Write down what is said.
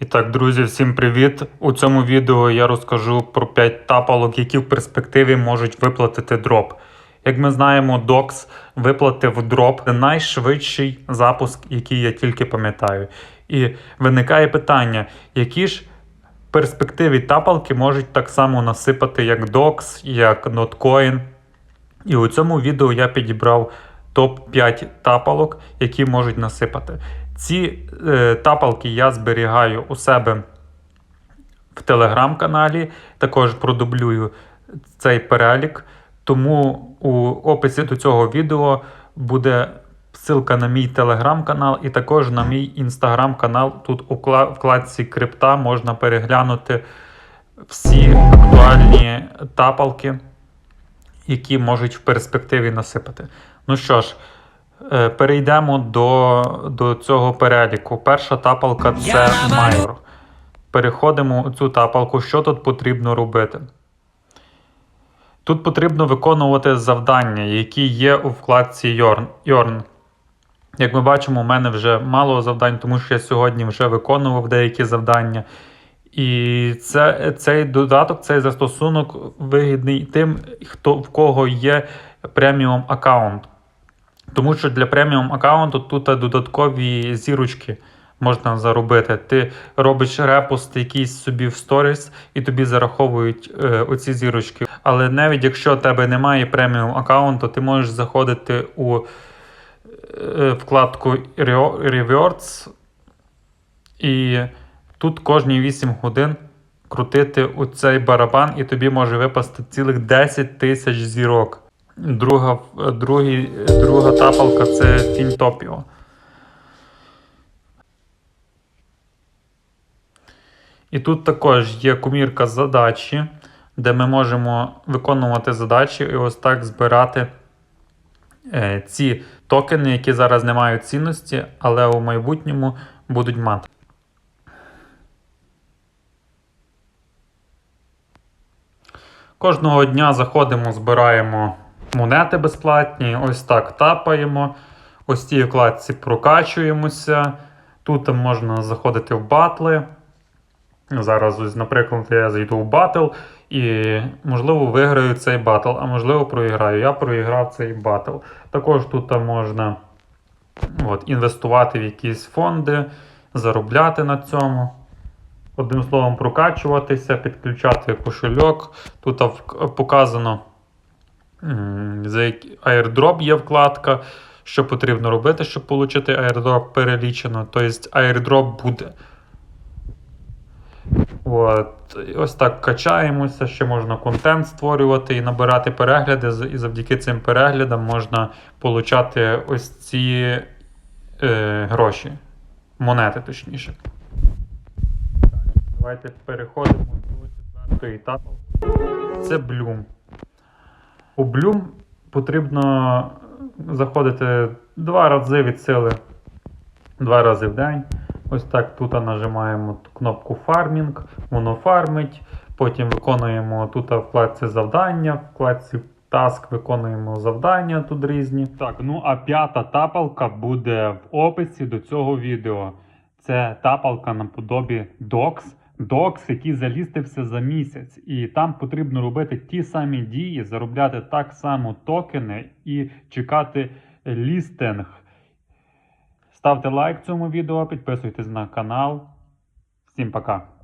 І так, друзі, всім привіт! У цьому відео я розкажу про 5 тапалок, які в перспективі можуть виплатити дроп. Як ми знаємо, DOX виплатив дроп найшвидший запуск, який я тільки пам'ятаю. І виникає питання, які ж в перспективі тапалки можуть так само насипати, як DOX, як Notcoin. І у цьому відео я підібрав топ-5 тапалок, які можуть насипати. Ці е, тапалки я зберігаю у себе в телеграм-каналі. Також продублюю цей перелік. Тому у описі до цього відео буде ссылка на мій телеграм-канал і також на мій інстаграм-канал. Тут у вкладці крипта можна переглянути всі актуальні тапалки, які можуть в перспективі насипати. Ну що ж, е, перейдемо до, до цього переліку. Перша тапалка це майор. Переходимо у цю тапалку. Що тут потрібно робити? Тут потрібно виконувати завдання, які є у вкладці. Yorn. Як ми бачимо, у мене вже мало завдань, тому що я сьогодні вже виконував деякі завдання. І це, цей додаток, цей застосунок вигідний тим, хто в кого є преміум аккаунт. Тому що для преміум аккаунту тут додаткові зірочки можна заробити. Ти робиш репост якийсь собі в сторіс, і тобі зараховують е, оці зірочки. Але навіть якщо у тебе немає преміум аккаунту, ти можеш заходити у е, вкладку Rewards і тут кожні 8 годин крутити у цей барабан, і тобі може випасти цілих 10 тисяч зірок. Друга, другий, друга тапалка це Фінтопіо. І тут також є комірка задачі, де ми можемо виконувати задачі і ось так збирати е, ці токени, які зараз не мають цінності, але у майбутньому будуть мати. Кожного дня заходимо, збираємо монети безплатні, ось так тапаємо. Ось цій вкладці прокачуємося. Тут можна заходити в батли. Зараз, ось, наприклад, я зайду в батл і, можливо, виграю цей батл, а можливо, проіграю. Я проіграв цей батл. Також тут можна от, інвестувати в якісь фонди, заробляти на цьому. Одним словом, прокачуватися, підключати кошельок. Тут показано за який airdrop є вкладка, що потрібно робити, щоб отримати airdrop перелічено. Тобто airdrop буде. От. Ось так качаємося, ще можна контент створювати і набирати перегляди. І завдяки цим переглядам можна отримати ось ці е, гроші. Монети, точніше. Давайте переходимо до четвертої етапу. Це Bloom. У Bloom потрібно заходити два рази від сили, два рази в день. Ось так тут нажимаємо кнопку фармінг, воно фармить. Потім виконуємо тут вкладці завдання, вкладці таск виконуємо завдання тут різні. Так, ну а п'ята тапалка буде в описі до цього відео. Це тапалка наподобі Docs. Docs, який залістився за місяць, і там потрібно робити ті самі дії, заробляти так само токени і чекати лістинг. Ставте лайк цьому відео, підписуйтесь на канал. Всім пока!